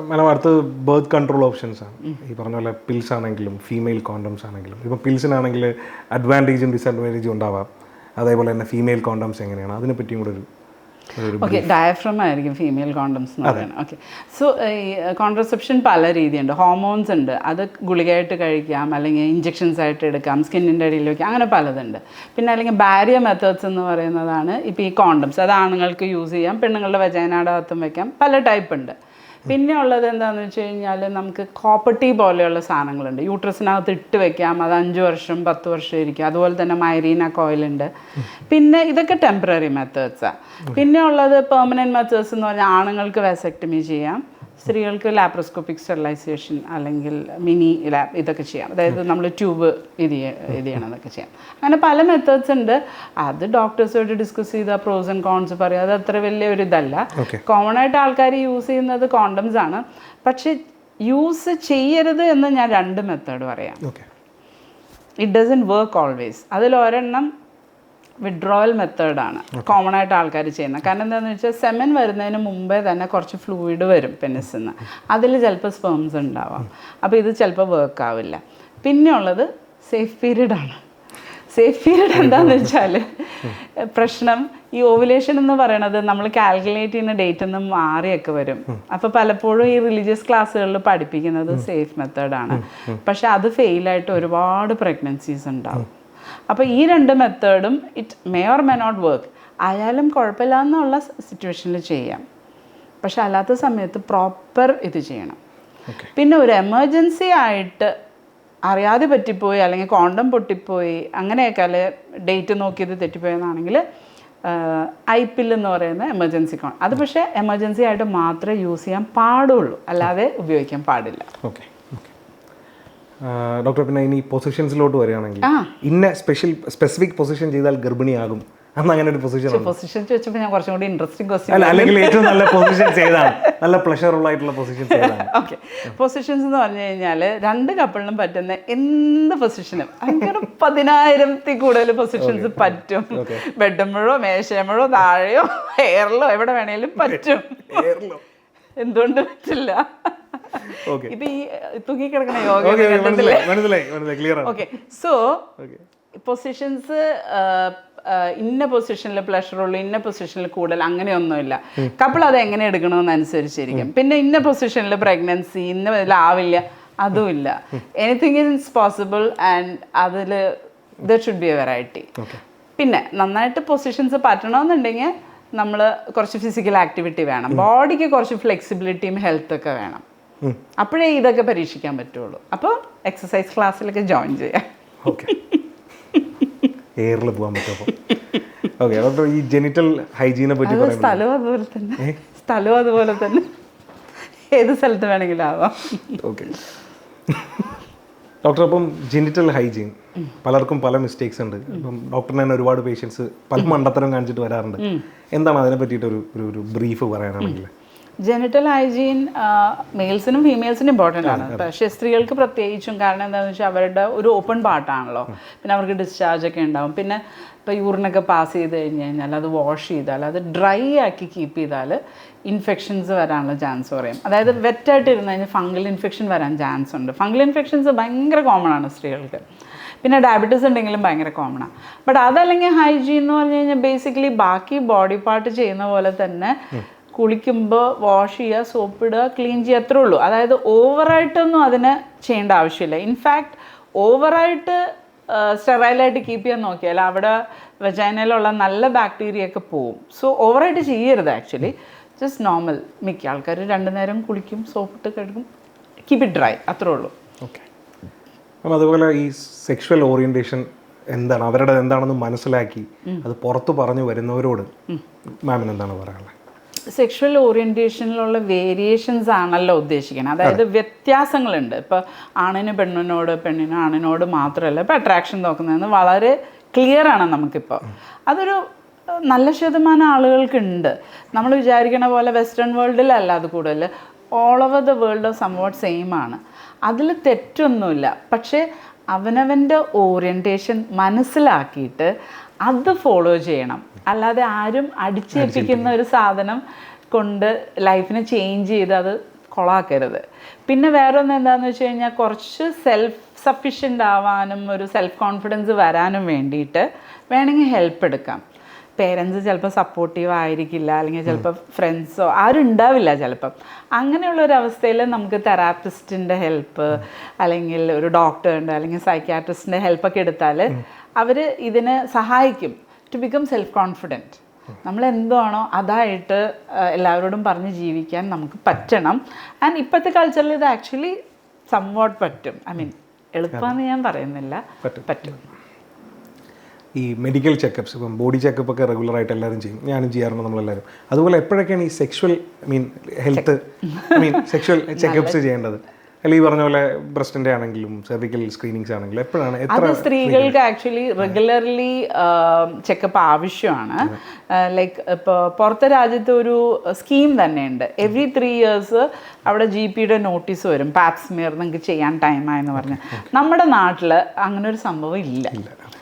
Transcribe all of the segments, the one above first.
Madam അടുത്ത് birth control options ആണ്. ഈ പറഞ്ഞ പോലെ പിൽസ് ആണെങ്കിലും ഫീമെയിൽ കോണ്ടംസ് ആണെങ്കിലും. ഇപ്പോൾ പിൽസിനാണെങ്കിൽ അഡ്വാന്റേജും ഡിസഡ്വാന്റേജും ഉണ്ടാവാം. അതേപോലെ തന്നെ ഫീമെയിൽ കോണ്ടംസ് എങ്ങനെയാണ്? അതിനെ പറ്റിയും കൂടെ ഒരു ഓക്കെ ഡയഫ്രം ആയിരിക്കും ഫീമെയിൽ കോണ്ടംസ് എന്ന് പറയുന്നത്. ഓക്കെ സോ ഈ കോൺട്രസെപ്ഷൻ പല രീതിയുണ്ട്. ഹോർമോൺസ് ഉണ്ട്. അത് ഗുളികയായിട്ട് കഴിക്കാം അല്ലെങ്കിൽ ഇഞ്ചെക്ഷൻസ് ആയിട്ട് എടുക്കാം സ്കിന്നിന്റെ അടിയിൽ വയ്ക്കാം അങ്ങനെ പലതുണ്ട്. പിന്നെ അല്ലെങ്കിൽ ബാരിയർ മെത്തേഡ്സ് എന്ന് പറയുന്നതാണ് ഇപ്പോൾ ഈ കോണ്ടംസ് അത് ആണുങ്ങൾക്ക് യൂസ് ചെയ്യാം പെണ്ണുങ്ങളുടെ വജൈനയുടെ അകത്തും വയ്ക്കാം പല ടൈപ്പ് ഉണ്ട്. പിന്നെ ഉള്ളത് എന്താണെന്ന് വെച്ച് കഴിഞ്ഞാൽ നമുക്ക് കോപ്പർട്ടി പോലെയുള്ള സാധനങ്ങളുണ്ട്. യൂട്രസിനകത്ത് ഇട്ട് വെക്കാം. അത് അഞ്ച് വർഷം പത്ത് വർഷം ഇരിക്കും. അതുപോലെ തന്നെ മൈറീന കോയിലുണ്ട് പിന്നെ ഇതൊക്കെ ടെമ്പററി മെത്തേഡ്സാണ് പിന്നെ ഉള്ളത് പെർമനന്റ് മെത്തേഡ്സ് എന്ന് പറഞ്ഞാൽ ആണുങ്ങൾക്ക് വെസക്ടമി ചെയ്യാം. സ്ത്രീകൾക്ക് ലാപ്രോസ്കോപ്പിക് സ്റ്റെറിലൈസേഷൻ അല്ലെങ്കിൽ മിനി ലാബ് ഇതൊക്കെ ചെയ്യാം. അതായത് നമ്മൾ ട്യൂബ് ഇത് ഇത് ചെയ്യണതൊക്കെ ചെയ്യാം. അങ്ങനെ പല മെത്തേഡ്സ് ഉണ്ട്. അത് ഡോക്ടേഴ്സുമായിട്ട് ഡിസ്കസ് ചെയ്ത പ്രോസ് ആൻഡ് കോൺസ് പറയും. അത് അത്ര വലിയ ഒരു ഇതല്ല. കോമൺ ആയിട്ട് ആൾക്കാർ യൂസ് ചെയ്യുന്നത് കോണ്ടംസ് ആണ്. പക്ഷെ യൂസ് ചെയ്യരുത് എന്ന് ഞാൻ രണ്ട് മെത്തേഡ് പറയാം. ഇറ്റ് ഡസൻ വർക്ക് ഓൾവേസ് അതിൽ ഒരെണ്ണം വിഡ്രോവൽ മെത്തേഡാണ് കോമൺ ആയിട്ട് ആൾക്കാർ ചെയ്യുന്നത്. കാരണം എന്താണെന്ന് വെച്ചാൽ സെമൻ വരുന്നതിന് മുമ്പേ തന്നെ കുറച്ച് ഫ്ലൂയിഡ് വരും പെനിസിന്ന് അതിൽ ചിലപ്പോൾ സ്പേംസ് ഉണ്ടാവാം. അപ്പോൾ ഇത് ചിലപ്പോൾ വർക്ക് ആവില്ല. പിന്നെ ഉള്ളത് സേഫ് പീരീഡ് ആണ്. സേഫ് പീരീഡ് എന്താണെന്ന് വെച്ചാൽ പ്രശ്നം ഈ ഓവുലേഷൻ എന്ന് പറയണത് നമ്മൾ കാൽക്കുലേറ്റ് ചെയ്യുന്ന ഡേറ്റ് നിന്ന് മാറിയൊക്കെ വരും. അപ്പോൾ പലപ്പോഴും ഈ റിലീജിയസ് ക്ലാസ്സുകളിൽ പഠിപ്പിക്കുന്നത് സേഫ് മെത്തേഡാണ് പക്ഷെ അത് ഫെയിലായിട്ട് ഒരുപാട് പ്രഗ്നൻസീസ് ഉണ്ടാവും. അപ്പോൾ ഈ രണ്ട് മെത്തേഡും it may or may not work ആയാലും കുഴപ്പമില്ല എന്നുള്ള സിറ്റുവേഷനിൽ ചെയ്യാം. പക്ഷെ അല്ലാത്ത സമയത്ത് പ്രോപ്പർ ഇത് ചെയ്യണം. പിന്നെ ഒരു എമർജൻസി ആയിട്ട് അറിയാതെ പറ്റിപ്പോയി അല്ലെങ്കിൽ കോണ്ടം പൊട്ടിപ്പോയി അങ്ങനെയൊക്കെ അല്ലെ ഡേറ്റ് നോക്കിയത് തെറ്റിപ്പോയെന്നാണെങ്കിൽ ഐ പിൽ എന്ന് പറയുന്ന എമർജൻസി കോൺ അത് പക്ഷേ എമർജൻസി ആയിട്ട് മാത്രമേ യൂസ് ചെയ്യാൻ പാടുള്ളൂ. അല്ലാതെ ഉപയോഗിക്കാൻ പാടില്ല. ഓക്കെ ഡോക്ടർ പിന്നെ ഇനി പൊസിഷൻസിലോട്ട് വരികയാണെങ്കിൽ. ഇന്ന സ്പെഷ്യൽ സ്പെസിഫിക് പൊസിഷൻ ചെയ്താൽ ഗർഭിണിയാകും. അന്ന് അങ്ങനെ ഒരു പൊസിഷൻ പൊസിഷൻ ചോദിച്ചപ്പോൾ ഞാൻ കുറച്ചും കൂടി ഇൻട്രസ്റ്റിംഗ് ക്വസ്റ്റ്യൻ അല്ല അല്ലെങ്കിൽ ഏറ്റവും നല്ല പൊസിഷൻസ് ഏതാണ്? നല്ല പ്ലഷറുള്ള ആയിട്ടുള്ള പൊസിഷൻസ് ഏതാണ്? ഓക്കെ പൊസിഷൻസ് എന്ന് പറഞ്ഞു കഴിഞ്ഞാൽ രണ്ട് കപ്പിളിനും പറ്റുന്ന എന്ത് പൊസിഷനും അങ്ങനെ പതിനായിരത്തിൽ കൂടുതൽ പൊസിഷൻസ് പറ്റും. ബെഡുമ്പോഴോ മേശയമ്പോഴോ താഴെയോ എയറിലോ എവിടെ വേണേലും പറ്റും. എന്തുകൊണ്ട് പറ്റില്ല? ഈ യോഗ മനസ്സിലായി സോ പൊസിഷൻസ് ഇന്ന പൊസിഷനിൽ പ്ലഷറുള്ളൂ ഇന്ന പൊസിഷനിൽ കൂടുതൽ അങ്ങനെയൊന്നുമില്ല. കപ്പിൾ അത് എങ്ങനെ എടുക്കണമെന്നനുസരിച്ചിരിക്കും. പിന്നെ ഇന്ന പൊസിഷനിൽ പ്രഗ്നൻസി ഇന്ന ഇതിലാവില്ല അതുമില്ല. എനിത്തിങ് ഇസ് പോസിബിൾ ആൻഡ് അതിൽ there should be a variety പിന്നെ നന്നായിട്ട് പൊസിഷൻസ് പറ്റണമെന്നുണ്ടെങ്കിൽ നമ്മൾ കുറച്ച് ഫിസിക്കൽ ആക്ടിവിറ്റി വേണം. ബോഡിക്ക് കുറച്ച് ഫ്ലെക്സിബിലിറ്റിയും ഹെൽത്തൊക്കെ വേണം. അപ്പോഴേ ഇതൊക്കെ പരീക്ഷിക്കാൻ പറ്റുള്ളൂ. അപ്പോൾ എക്സസൈസ് ക്ലാസ്സിലൊക്കെ ജോയിൻ ചെയ്യാം. ഓക്കെ എയറിൽ പോകാൻ പറ്റും ഓക്കെ ഡോക്ടർ ഈ ജെനിറ്റൽ ഹൈജീനെ പറ്റി സ്ഥലവും അതുപോലെ തന്നെ. സ്ഥലവും അതുപോലെ തന്നെ. ഏത് സ്ഥലത്ത് വേണമെങ്കിലും ആവാം. ഓക്കെ ഡോക്ടർ അപ്പം ജെനിറ്റൽ ഹൈജീൻ പലർക്കും പല മിസ്റ്റേക്സ് ഉണ്ട്. അപ്പം ഡോക്ടറിന് തന്നെ ഒരുപാട് പേഷ്യൻസ് പല മണ്ടത്തരം കാണിച്ചിട്ട് വരാറുണ്ട്. എന്താണ് അതിനെ പറ്റിയിട്ട് ഒരു ഒരു ബ്രീഫ് പറയാനാണെങ്കിൽ? ജെനിറ്റൽ ഹൈജീൻ മെയിൽസിനും ഫീമെയിൽസിനും ഇമ്പോർട്ടന്റ് ആണ്. പക്ഷേ സ്ത്രീകൾക്ക് പ്രത്യേകിച്ചും കാരണം എന്താണെന്ന് വെച്ചാൽ അവരുടെ ഒരു ഓപ്പൺ പാർട്ടാണല്ലോ പിന്നെ അവർക്ക് ഡിസ്ചാർജ് ഒക്കെ ഉണ്ടാവും. പിന്നെ ഇപ്പോൾ യൂറിനൊക്കെ പാസ് ചെയ്ത് കഴിഞ്ഞ് കഴിഞ്ഞാൽ അത് വാഷ് ചെയ്താൽ അത് ഡ്രൈ ആക്കി കീപ്പ് ചെയ്താൽ ഇൻഫെക്ഷൻസ് വരാനുള്ള ചാൻസ് പറയും അതായത് വെറ്റായിട്ട് ഇരുന്ന് കഴിഞ്ഞാൽ ഫംഗൽ ഇൻഫെക്ഷൻ വരാൻ ചാൻസ് ഉണ്ട്. ഫംഗൽ ഇൻഫെക്ഷൻസ് ഭയങ്കര കോമൺ ആണ് സ്ത്രീകൾക്ക്. പിന്നെ ഡയബറ്റീസ് ഉണ്ടെങ്കിലും ഭയങ്കര കോമൺ ആണ് ബട്ട് അതല്ലെങ്കിൽ ഹൈജീൻ എന്ന് പറഞ്ഞു കഴിഞ്ഞാൽ ബേസിക്കലി ബാക്കി ബോഡി പാർട്ട് ചെയ്യുന്ന പോലെ തന്നെ കുളിക്കുമ്പോൾ വാഷ് ചെയ്യുക സോപ്പ് ഇടുക ക്ലീൻ ചെയ്യുക അത്രേ ഉള്ളൂ. അതായത് ഓവറായിട്ടൊന്നും അതിന് ചെയ്യേണ്ട ആവശ്യമില്ല. ഇൻഫാക്ട് ഓവറായിട്ട് സ്റ്റെറൈലായിട്ട് കീപ്പ് ചെയ്യാൻ നോക്കിയാൽ അവിടെ വെജൈനയിലുള്ള നല്ല ബാക്ടീരിയ ഒക്കെ പോവും. സോ ഓവറായിട്ട് ചെയ്യരുത് ആക്ച്വലി ജസ്റ്റ് നോർമൽ മിക്ക ആൾക്കാർ രണ്ടു നേരം കുളിക്കും സോപ്പിട്ട് കഴുകും. കീപ്പ് ഇറ്റ് ഡ്രൈ അത്രേ ഉള്ളൂ. ഓക്കെ അപ്പം അതുപോലെ ഈ സെക്ഷുവൽ ഓറിയന്റേഷൻ എന്താണ്? അവരുടെ എന്താണെന്ന് മനസ്സിലാക്കി അത് പുറത്ത് പറഞ്ഞു വരുന്നവരോട് മാമിന് എന്താണ് പറയാനുള്ളത്? സെക്ഷുവൽ ഓറിയന്റേഷനിലുള്ള വേരിയേഷൻസ് ആണല്ലോ ഉദ്ദേശിക്കുന്നത് അതായത് വ്യത്യാസങ്ങളുണ്ട്. ഇപ്പോൾ ആണിന് പെണ്ണിനോട് പെണ്ണിന് ആണിനോട് മാത്രമല്ല ഇപ്പോൾ അട്രാക്ഷൻ നോക്കുന്നതെന്ന് വളരെ ക്ലിയർ ആണ് നമുക്കിപ്പോൾ അതൊരു നല്ല ശതമാനം ആളുകൾക്കുണ്ട്. നമ്മൾ വിചാരിക്കണ പോലെ വെസ്റ്റേൺ വേൾഡിലല്ല അത് കൂടുതൽ all over the world somewhat same ആണ്. അതിൽ തെറ്റൊന്നുമില്ല. പക്ഷേ അവനവന്റെ ഓറിയന്റേഷൻ മനസ്സിലാക്കിയിട്ട് അത് ഫോളോ ചെയ്യണം. അല്ലാതെ ആരും അടിച്ചേൽപ്പിക്കുന്ന ഒരു സാധനം കൊണ്ട് ലൈഫിനെ ചേഞ്ച് ചെയ്ത് അത് കൊളാക്കരുത്. പിന്നെ വേറെ ഒന്ന് എന്താണെന്ന് വെച്ച് കഴിഞ്ഞാൽ കുറച്ച് സെൽഫ് സഫിഷ്യന്റ് ആവാനും ഒരു സെൽഫ് കോൺഫിഡൻസ് വരാനും വേണ്ടിയിട്ട് വേണമെങ്കിൽ ഹെൽപ്പ് എടുക്കാം. പേരൻസ് ചിലപ്പോൾ സപ്പോർട്ടീവ് ആയിരിക്കില്ല അല്ലെങ്കിൽ ചിലപ്പോൾ ഫ്രണ്ട്സോ ആരും ഉണ്ടാവില്ല ചിലപ്പം. അങ്ങനെയുള്ള ഒരു അവസ്ഥയിൽ നമുക്ക് തെറാപ്പിസ്റ്റിന്റെ ഹെൽപ്പ് അല്ലെങ്കിൽ ഒരു ഡോക്ടറിന്റെ അല്ലെങ്കിൽ സൈക്യാട്രിസ്റ്റിന്റെ ഹെൽപ്പൊക്കെ എടുത്താൽ അവർ ഇതിനെ സഹായിക്കും. ടു ബിക്കം സെൽഫ് കോൺഫിഡന്റ് നമ്മൾ എന്താണോ അതായിട്ട് എല്ലാവരോടും പറഞ്ഞ് ജീവിക്കാൻ നമുക്ക് പറ്റണം. ആൻഡ് ഇപ്പോഴത്തെ കൾച്ചറിൽ ഇത് ആക്ച്വലി സംവാട്ട് പറ്റും. ഐ മീൻ എളുപ്പമെന്ന് ഞാൻ പറയുന്നില്ല. പറ്റും. ഈ മെഡിക്കൽ ചെക്കപ്സ് ഇപ്പം ബോഡി ചെക്കപ്പ് ഒക്കെ റെഗുലർ ആയിട്ട് എല്ലാവരും ചെയ്യും. ഞാനും ചെയ്യാറുണ്ട് നമ്മളെല്ലാവരും അതുപോലെ എപ്പോഴൊക്കെയാണ് ഈ sexual mean health mean sexual checkups ചെയ്യേണ്ടത്? അല്ലെങ്കിൽ ഈ പറഞ്ഞ പോലെ ബ്രസ്റ്റിന്റെ ആണെങ്കിലും സെർവിക്കൽ സ്ക്രീനിങ്സ് ആണെങ്കിലും എപ്പോഴാണ്? അത് സ്ത്രീകൾക്ക് ആക്ച്വലി റെഗുലർലി ചെക്കപ്പ് ആവശ്യമാണ്. ലൈക്ക് ഇപ്പോൾ പുറത്തെ രാജ്യത്ത് ഒരു സ്കീം തന്നെയുണ്ട്. എവറി ത്രീ ഇയേഴ്സ് അവിടെ ജി പിയുടെ നോട്ടീസ് വരും. പാപ്സ്മിയർ നിങ്ങൾക്ക് ചെയ്യാൻ ടൈമായെന്ന് പറഞ്ഞ്. നമ്മുടെ നാട്ടിൽ അങ്ങനെ ഒരു സംഭവം ഇല്ല.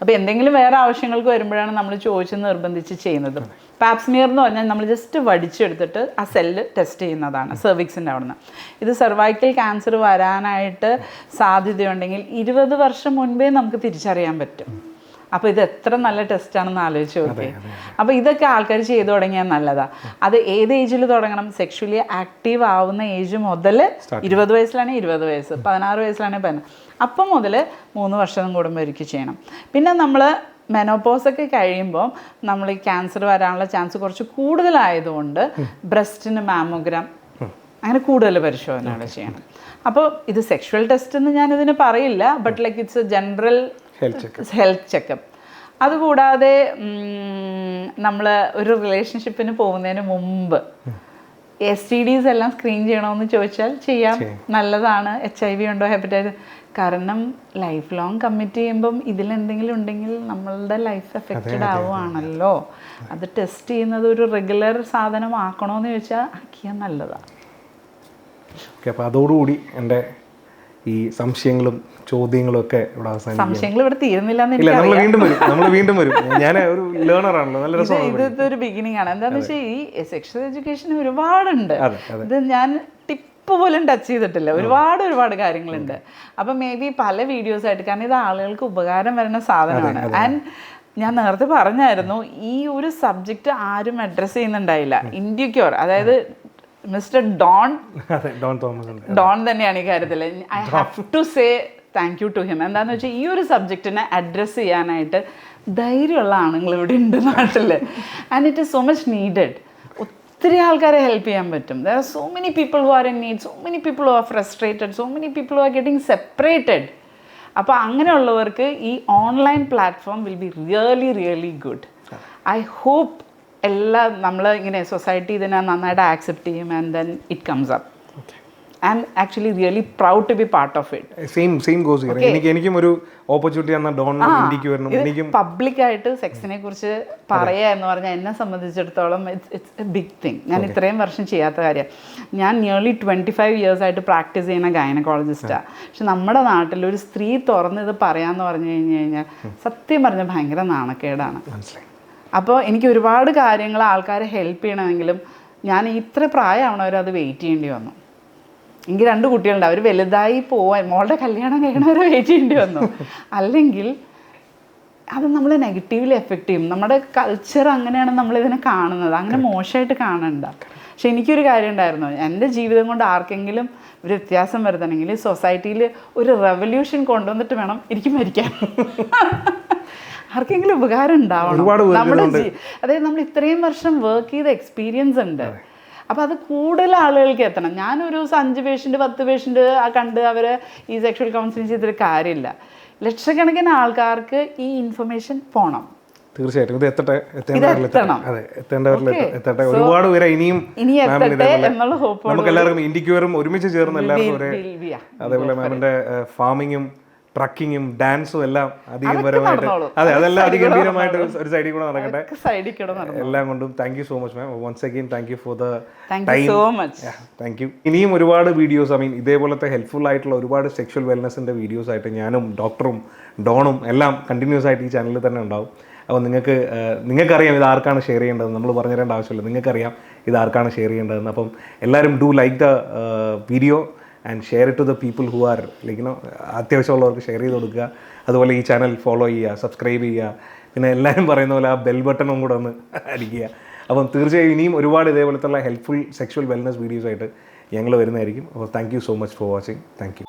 അപ്പോൾ എന്തെങ്കിലും വേറെ ആവശ്യങ്ങൾക്ക് വരുമ്പോഴാണ് നമ്മൾ ചോദിച്ച് നിർബന്ധിച്ച് ചെയ്യുന്നത്. പാപ്സ്മിയർ എന്ന് പറഞ്ഞാൽ നമ്മൾ ജസ്റ്റ് വടിച്ചെടുത്തിട്ട് ആ സെല്ല് ടെസ്റ്റ് ചെയ്യുന്നതാണ് സെർവിക്സിന്റെ അവിടുന്ന്. ഇത് സെർവൈക്കൽ ക്യാൻസർ വരാനായിട്ട് സാധ്യതയുണ്ടെങ്കിൽ ഇരുപത് വർഷം മുൻപേ നമുക്ക് തിരിച്ചറിയാൻ പറ്റും. അപ്പോൾ ഇത് എത്ര നല്ല ടെസ്റ്റാണെന്ന് ആലോചിച്ച് നോക്കി. അപ്പോൾ ഇതൊക്കെ ആൾക്കാർ ചെയ്തു തുടങ്ങിയാൽ നല്ലതാ. അത് ഏത് ഏജിൽ തുടങ്ങണം? സെക്ഷലി ആക്റ്റീവ് ആവുന്ന ഏജ് മുതൽ ഇരുപത് വയസ്സിലാണെങ്കിൽ ഇരുപത് വയസ്സ് പതിനാറ് വയസ്സിലാണെങ്കിൽ പതിനാറ് അപ്പം മുതൽ മൂന്ന് വർഷം കൂടുമ്പോൾ ഒരുക്കി ചെയ്യണം. പിന്നെ നമ്മൾ മെനോപോസ് ഒക്കെ കഴിയുമ്പോൾ നമ്മൾ ഈ ക്യാൻസർ വരാനുള്ള ചാൻസ് കുറച്ച് കൂടുതലായതുകൊണ്ട് ബ്രസ്റ്റിന് മാമോഗ്രാം അങ്ങനെ കൂടുതൽ പരിശോധനകൾ ചെയ്യണം. അപ്പോൾ ഇത് സെക്ഷുവൽ ടെസ്റ്റ് എന്ന് ഞാനിതിന് പറയില്ല but like it's a general health checkup അതുകൂടാതെ നമ്മൾ ഒരു റിലേഷൻഷിപ്പിന് പോകുന്നതിന് മുമ്പ് എസ് ടി ഡീസ് എല്ലാം സ്ക്രീൻ ചെയ്യണമെന്ന് ചോദിച്ചാൽ ചെയ്യാം. നല്ലതാണ്. എച്ച് ഐ വി ഉണ്ടോ ഹെപ്പറ്റൈറ്റിസ് കാരണം ലൈഫ് ലോങ് കമ്മിറ്റ് ചെയ്യുമ്പം ഇതിലെന്തെങ്കിലും ഉണ്ടെങ്കിൽ നമ്മളുടെ ലൈഫ് എഫക്റ്റഡ് ആവുകയാണല്ലോ. അത് ടെസ്റ്റ് ചെയ്യുന്നത് ഒരു റെഗുലർ സാധനമാക്കണമെന്ന് ചോദിച്ചാൽ ആക്കിയാൽ നല്ലതാണ് ഓക്കെ അപ്പോൾ അതോടുകൂടി എന്റെ ഈ സംശയങ്ങളും ചോദ്യങ്ങളും ഒക്കെ ഇവിടെ അവസാനിക്കും സംശയങ്ങൾ ഇവിടെ തീരുന്നില്ല ഇല്ല നമ്മൾ വീണ്ടും വരും നമ്മൾ വീണ്ടും വരും. ഞാൻ ഒരു ലേണർ ആണല്ലോ നല്ല രസമാണ് ഇത് ഒരു ബിഗിനിങ് ആണ്. വെച്ചാൽ ഈ സെക്ഷൽ എഡ്യൂക്കേഷൻ ഒരുപാടുണ്ട്. ഇത് ഞാൻ ടിപ്പ് പോലും ടച്ച് ചെയ്തിട്ടില്ല. ഒരുപാട് ഒരുപാട് കാര്യങ്ങളുണ്ട്. അപ്പം മേ ബി പല വീഡിയോസ് ആയിട്ട് കാരണം ഇത് ആളുകൾക്ക് ഉപകാരം വരുന്ന സാധനമാണ്. ആൻഡ് ഞാൻ നേരത്തെ പറഞ്ഞായിരുന്നു ഈ ഒരു സബ്ജക്റ്റ് ആരും അഡ്രസ്സ് ചെയ്യുന്നുണ്ടായില്ല. ഇന്ത്യക്കോർ അതായത് mister Don Don Thomas Don തന്നെയാണ് ഈ കാര്യത്തിൽ I have to say thank you to him എന്താണെന്ന് വെച്ചാൽ ഈ ഒരു സബ്ജക്റ്റിനെ അഡ്രസ്സ് ചെയ്യാനായിട്ട് ധൈര്യമുള്ള ആണുങ്ങൾ ഇവിടെ ഉണ്ട് നാട്ടിൽ and it is so much needed ഒത്തിരി ആൾക്കാരെ ഹെൽപ്പ് ചെയ്യാൻ പറ്റും. There are so many people who are in need so many people who are frustrated so many people who are getting separated അപ്പോൾ അങ്ങനെയുള്ളവർക്ക് ഈ online platform will be really really good I hope എല്ലാ നമ്മൾ ഇങ്ങനെ society ഇതിനെ നന്നായിട്ട് accept ചെയ്യും and then it comes up I am actually really proud to be part of it same same goes എനിക്ക് എനിക്കും ഒരു ഓപ്പർച്യൂണിറ്റി തന്ന ഡോൺ ഇന്ത്യയ്ക്ക് വരണം. എനിക്കും പബ്ലിക്കായിട്ട് സെക്സിനെ കുറിച്ച് പറയുക എന്ന് പറഞ്ഞാൽ എന്നെ സംബന്ധിച്ചിടത്തോളം it's it's a big thing ഞാൻ ഇത്രയും വർഷം ചെയ്യാത്ത കാര്യം. ഞാൻ നിയർലി ട്വന്റി ഫൈവ് ഇയേഴ്സ് ആയിട്ട് പ്രാക്ടീസ് ചെയ്യുന്ന ഗൈനക്കോളജിസ്റ്റാണ് പക്ഷെ നമ്മുടെ നാട്ടിൽ ഒരു സ്ത്രീ തുറന്ന് ഇത് പറയാന്ന് പറഞ്ഞു കഴിഞ്ഞ് കഴിഞ്ഞാൽ സത്യം പറഞ്ഞാൽ ഭയങ്കര നാണക്കേടാണ്. മനസ്സിലായി. അപ്പോൾ എനിക്ക് ഒരുപാട് കാര്യങ്ങൾ ആൾക്കാരെ ഹെൽപ്പ് ചെയ്യണമെങ്കിലും ഞാൻ ഇത്ര പ്രായമാവണവർ അത് വെയിറ്റ് ചെയ്യേണ്ടി വന്നു. എനിക്ക് രണ്ട് കുട്ടികളുണ്ട്. അവർ വലുതായി പോവാൻ മോളുടെ കല്യാണം കഴിയണവരെ വെയിറ്റ് ചെയ്യേണ്ടി വന്നു. അല്ലെങ്കിൽ അത് നമ്മളെ നെഗറ്റീവ്ലി എഫക്റ്റ് ചെയ്യും. നമ്മുടെ കൾച്ചർ അങ്ങനെയാണ് നമ്മളിതിനെ കാണുന്നത്. അങ്ങനെ മോശമായിട്ട് കാണണ്ട. പക്ഷെ എനിക്കൊരു കാര്യം ഉണ്ടായിരുന്നു. എന്റെ ജീവിതം കൊണ്ട് ആർക്കെങ്കിലും ഒരു വ്യത്യാസം വരുത്തണമെങ്കിൽ സൊസൈറ്റിയിൽ ഒരു റെവല്യൂഷൻ കൊണ്ടുവന്നിട്ട് വേണം എനിക്ക് മരിക്കാൻ. ആർക്കെങ്കിലും ഉപകാരം ഉണ്ടാവണം. നമ്മുടെ അതായത് നമ്മൾ ഇത്രയും വർഷം വർക്ക് ചെയ്ത എക്സ്പീരിയൻസ് ഉണ്ട്. അപ്പോൾ അത് കൂടുതൽ ആളുകൾക്ക് എത്തണം. ഞാനൊരു ദിവസം അഞ്ച് പേഷ്യന്റ് പത്ത് പേഷ്യന്റ് കണ്ട് അവരെ ഈ സെക്ഷൽ കൗൺസിലിംഗ് ചെയ്തിട്ട് കാര്യമില്ല. ലക്ഷക്കണക്കിന് ആൾക്കാർക്ക് ഈ ഇൻഫർമേഷൻ പോണം. തീർച്ചയായിട്ടും. ഇത് എത്തട്ടെ എത്തേണ്ടവരിൽ എത്തണം. അതെ എത്തേണ്ടവരിൽ എത്തട്ടെ. ഒരുപാട് പേരെ ഇനിയും നമുക്ക് എല്ലാവർക്കും ഒരുമിച്ച് ചേർന്ന് എല്ലാവർക്കും അതേപോലെ മാമിന്റെ ഫാമിങ്ങും ട്രക്കിങ്ങും ഡാൻസും എല്ലാം അധികപരമായിട്ട്. അതെ അതെല്ലാം അതിഗംഭീരമായിട്ട് ഒരു സൈഡിൽ കൂടെ നടക്കട്ടെ. എല്ലാം കൊണ്ടും thank you so much ma'am once again thank you for the time so much thank you ഇനിയും ഒരുപാട് വീഡിയോസ് ഐ മീൻ ഇതേപോലത്തെ ഹെൽപ്ഫുൾ ആയിട്ടുള്ള ഒരുപാട് സെക്ഷൽ വെൽനെസ്സിന്റെ വീഡിയോസ് ആയിട്ട് ഞാനും ഡോക്ടറും ഡോണും എല്ലാം കണ്ടിന്യൂസ് ആയിട്ട് ഈ ചാനലിൽ തന്നെ ഉണ്ടാവും. അപ്പോൾ നിങ്ങൾക്ക് നിങ്ങൾക്കറിയാം ഇത് ആർക്കാണ് ഷെയർ ചെയ്യേണ്ടത് നമ്മൾ പറഞ്ഞു തരേണ്ട ആവശ്യമില്ല. നിങ്ങൾക്കറിയാം ഇത് ആർക്കാണ് ഷെയർ ചെയ്യേണ്ടതെന്ന്. അപ്പം എല്ലാവരും do like the video and share it to the people who are like you know അത്യാവശ്യമുള്ളവർക്ക് share ചെയ്ത് കൊടുക്കുക. അതുപോലെ ഈ ചാനൽ ഫോളോ ചെയ്യുക സബ്സ്ക്രൈബ് ചെയ്യുക. പിന്നെ എല്ലാവരും പറയുന്ന പോലെ ആ ബെൽ ബട്ടണും കൂടെ ഒന്ന് അടിക്കുക. അപ്പം തീർച്ചയായും ഇനിയും ഒരുപാട് ഇതേപോലത്തുള്ള ഹെൽപ്ഫുൾ സെക്ഷൽ വെൽനസ് വീഡിയോസ് ആയിട്ട് ഞങ്ങൾ വരുന്നതായിരിക്കും. അപ്പോൾ thank you so much for watching thank you